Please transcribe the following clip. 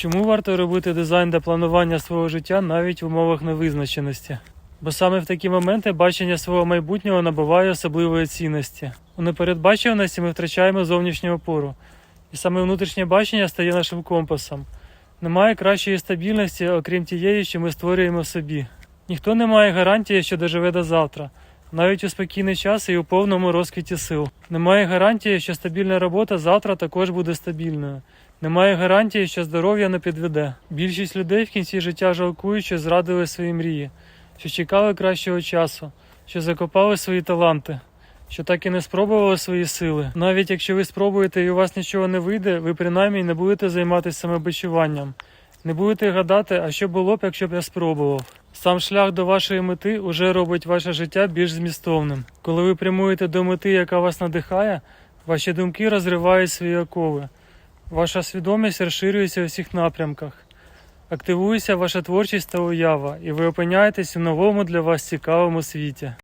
Чому варто робити дизайн для планування свого життя навіть в умовах невизначеності? Бо саме в такі моменти бачення свого майбутнього набуває особливої цінності. У непередбачуваності ми втрачаємо зовнішню опору, і саме внутрішнє бачення стає нашим компасом. Немає кращої стабільності, окрім тієї, що ми створюємо собі. Ніхто не має гарантії, що доживе до завтра, навіть у спокійний час і у повному розквіті сил. Немає гарантії, що стабільна робота завтра також буде стабільною. Немає гарантії, що здоров'я не підведе. Більшість людей в кінці життя жалкують, що зрадили свої мрії, що чекали кращого часу, що закопали свої таланти, що так і не спробували свої сили. Навіть якщо ви спробуєте і у вас нічого не вийде, ви принаймні не будете займатися самобичуванням. Не будете гадати, а що було б, якщо б я спробував. Сам шлях до вашої мети уже робить ваше життя більш змістовним. Коли ви прямуєте до мети, яка вас надихає, ваші думки розривають свої окови. Ваша свідомість розширюється у всіх напрямках. Активується ваша творчість та уява, і ви опиняєтесь у новому для вас цікавому світі.